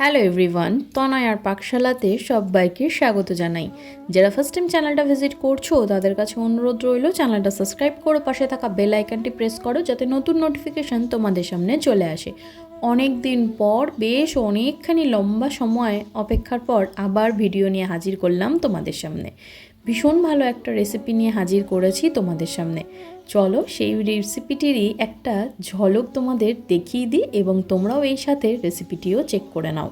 Hello everyone তনয় আর পাকশালাতে সবাইকে স্বাগত জানাই। যারা ফার্স্ট টাইম চ্যানেলটা ভিজিট করছ, তাদের কাছে অনুরোধ রইল চ্যানেলটা সাবস্ক্রাইব করো পাশে থাকা বেল আইকনটি প্রেস করো, যাতে নতুন নোটিফিকেশান তোমাদের সামনে চলে আসে। অনেক দিন পর বেশ অনেকখানি লম্বা সময় অপেক্ষার পর আবার ভিডিও নিয়ে হাজির করলাম তোমাদের সামনে। ভীষণ ভালো একটা রেসিপি নিয়ে হাজির করেছি তোমাদের সামনে। চলো সেই রেসিপিটিরই একটা ঝলক তোমাদের দেখিয়ে দিই এবং তোমরাও এই সাথে রেসিপিটিও চেক করে নাও।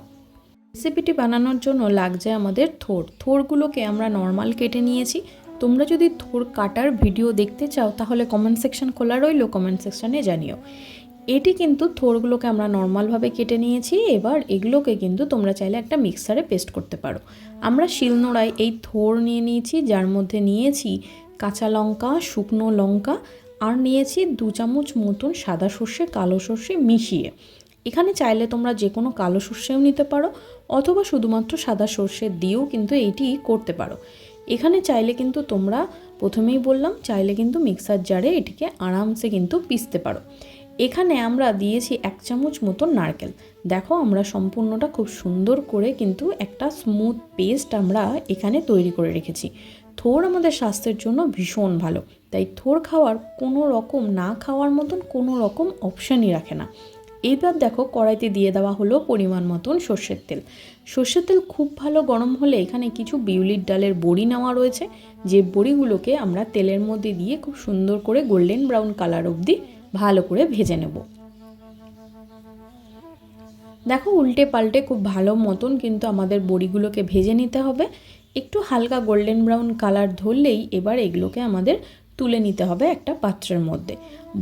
রেসিপিটি বানানোর জন্য লাগছে আমাদের থোর। থোরগুলোকে আমরা নর্মাল কেটে নিয়েছি। তোমরা যদি থোর কাটার ভিডিও দেখতে চাও তাহলে কমেন্ট সেকশন খোলা রইল কমেন্ট সেকশনে জানিও। এটি কিন্তু থোরগুলোকে আমরা নর্মালভাবে কেটে নিয়েছি, এবার এগুলোকে কিন্তু তোমরা চাইলে একটা মিক্সারে পেস্ট করতে পারো। আমরা শিলনোড়ায় এই থোর নিয়ে নিয়েছি, যার মধ্যে নিয়েছি কাঁচা লঙ্কা, শুকনো লঙ্কা, আর নিয়েছি দু চামচ মতন সাদা সর্ষে, কালো সর্ষে মিশিয়ে। এখানে চাইলে তোমরা যে কোনো কালো সর্ষেও নিতে পারো, অথবা শুধুমাত্র সাদা সর্ষে দিয়েও কিন্তু এইটি করতে পারো। এখানে চাইলে কিন্তু তোমরা প্রথমেই বললাম, চাইলে কিন্তু মিক্সার জারে এটিকে আরামসে কিন্তু পিসতে পারো। এখানে আমরা দিয়েছি এক চামচ মতন নারকেল। দেখো আমরা সম্পূর্ণটা খুব সুন্দর করে কিন্তু একটা স্মুথ পেস্ট আমরা এখানে তৈরি করে রেখেছি। থোর আমাদের স্বাস্থ্যের জন্য ভীষণ ভালো। তাই থোর খাওয়ার কোনো রকম না খাওয়ার মতন কোনো রকম অপশানই রাখে না। এইবার দেখো কড়াইতে দিয়ে দেওয়া হলো পরিমাণ মতন সর্ষের তেল। সর্ষের তেল খুব ভালো গরম হলে এখানে কিছু বিউলির ডালের বড়ি নেওয়া রয়েছে। যে বড়িগুলোকে আমরা তেলের মধ্যে দিয়ে খুব সুন্দর করে গোল্ডেন ব্রাউন কালার অবধি ভালো করে ভেজে নেব। দেখো উল্টে পাল্টে খুব ভালো মতন কিন্তু আমাদের বড়িগুলোকে ভেজে নিতে হবে। একটু হালকা গোল্ডেন ব্রাউন কালার ধরলেই এবার এগুলোকে আমাদের তুলে নিতে হবে একটা পাত্রের মধ্যে।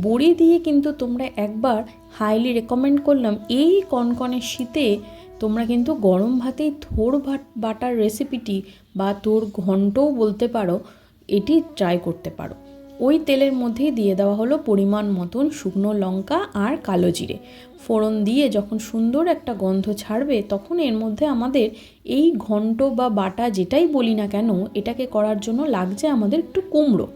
বড়ি দিয়ে কিন্তু তোমরা একবার হাইলি রেকমেন্ড করলাম, এই কনকনে শীতে তোমরা কিন্তু গরম ভাতেই থোর ভাট বাটার রেসিপিটি বা তোর ঘন্টও বলতে পারো, এটি ট্রাই করতে পারো। ওই তেলের মধ্যেই দিয়ে দেওয়া হলো পরিমাণ মতন শুকনো লঙ্কা আর কালো জিরে। ফোড়ন দিয়ে যখন সুন্দর একটা গন্ধ ছাড়বে, তখন এর মধ্যে আমাদের এই ঘন্ট বা বাটা যেটাই বলি না কেন, এটাকে করার জন্য লাগছে আমাদের একটু কুমড়ো।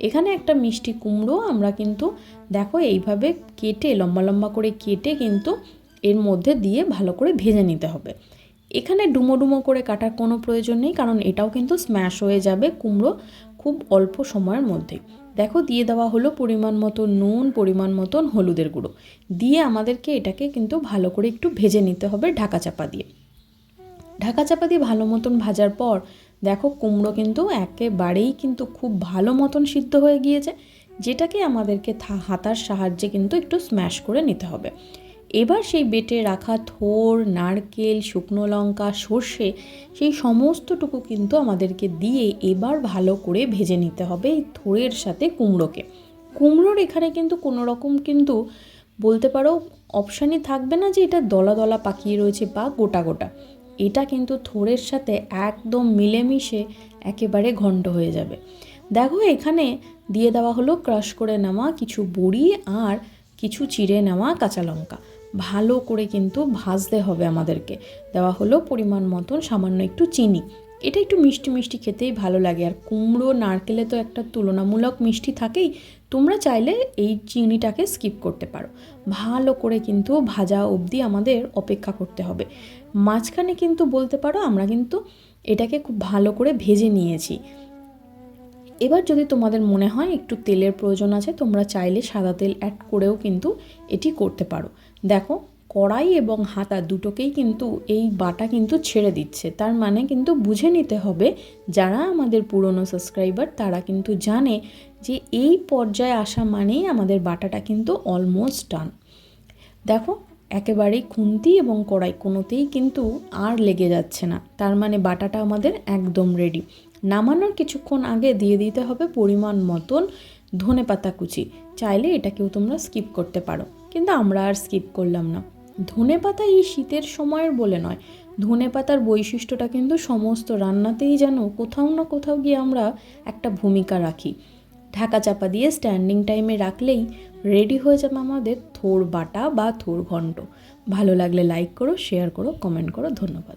এখানে একটা মিষ্টি কুমড়ো আমরা কিন্তু দেখো এইভাবে কেটে, লম্বা লম্বা করে কেটে কিন্তু এর মধ্যে দিয়ে ভালো করে ভেজে নিতে হবে। এখানে ডুমো ডুমো করে কাটার কোনো প্রয়োজন নেই, কারণ এটাও কিন্তু স্ম্যাশ হয়ে যাবে কুমড়ো খুব অল্প সময়ের মধ্যেই দেখো, দিয়ে দেওয়া হলো পরিমাণ মতো নুন, পরিমাণ মতন হলুদের গুঁড়ো। দিয়ে আমাদেরকে এটাকে কিন্তু ভালো করে একটু ভেজে নিতে হবে ঢাকা চাপা দিয়ে। ঢাকা চাপা দিয়ে ভালো মতন ভাজার পর, দেখো, কুমড়ো কিন্তু একেবারেই কিন্তু খুব ভালো মতন সিদ্ধ হয়ে গিয়েছে, যেটাকে আমাদেরকে হাতার সাহায্যে কিন্তু একটু স্ম্যাশ করে নিতে হবে। এবার সেই বেটে রাখা থোর, নারকেল, শুকনো লঙ্কা, সর্ষে সেই সমস্তটুকু কিন্তু আমাদেরকে দিয়ে এবার ভালো করে ভেজে নিতে হবে এই থোরের সাথে কুমড়োকে। কুমড়োর এখানে কিন্তু কোনো রকম কিন্তু বলতে পারো অপশানই থাকবে না যে এটা দলা দলা পাকিয়ে রয়েছে বা গোটা গোটা। এটা কিন্তু থোরের সাথে একদম মিলেমিশে একেবারে ঘন্ট হয়ে যাবে। দেখো এখানে দিয়ে দেওয়া হলো ক্রাশ করে নেওয়া কিছু বড়ি আর কিছু চিড়ে নেওয়া কাঁচা লঙ্কা। ভালো করে কিন্তু ভাজতে হবে আমাদেরকে। দেওয়া হলো পরিমাণ মতন সামান্য একটু চিনি। এটা একটু মিষ্টি মিষ্টি খেতেই ভালো লাগে। আর কুমড়ো, নারকেলে তো একটা তুলনামূলক মিষ্টি থাকেই। তোমরা চাইলে এই চিনিটাকে স্কিপ করতে পারো। ভালো করে কিন্তু ভাজা অবধি আমাদের অপেক্ষা করতে হবে। মাঝখানে কিন্তু বলতে পারো আমরা কিন্তু এটাকে খুব ভালো করে ভেজে নিয়েছি। এবার যদি তোমাদের মনে হয় একটু তেলের প্রয়োজন আছে, তোমরা চাইলে সাদা তেল অ্যাড করেও কিন্তু এটি করতে পারো। দেখো, কড়াই এবং হাতা দুটোকেই কিন্তু এই বাটা কিন্তু ছেড়ে দিচ্ছে। তার মানে কিন্তু বুঝে নিতে হবে, যারা আমাদের পুরনো সাবস্ক্রাইবার তারা কিন্তু জানে যে এই পর্যায়ে আসা মানেই আমাদের বাটাটা কিন্তু অলমোস্ট ডান দেখো, একেবারেই খুন্তি এবং কড়াই কোনোতেই কিন্তু আর লেগে যাচ্ছে না। তার মানে বাটাটা আমাদের একদম রেডি নামানোর কিছুক্ষণ আগে দিয়ে দিতে হবে পরিমাণ মতন ধনে পাতা কুচি। চাইলে এটাকেও তোমরা স্কিপ করতে পারো। কিন্তু আমরা আর স্কিপ করলাম না। ধনে পাতা এই শীতের সময়ের বলে নয়। ধনে পাতার বৈশিষ্ট্যটা কিন্তু সমস্ত রান্নাতেই যেন কোথাও না কোথাও গিয়ে আমরা একটা ভূমিকা রাখি। ঢাকা চাপা দিয়ে স্ট্যান্ডিং টাইমে রাখলেই রেডি হয়ে যাবে আমাদের থোর বাটা বা থোর ঘন্ট। ভালো লাগলে লাইক করো শেয়ার করো কমেন্ট করো। ধন্যবাদ।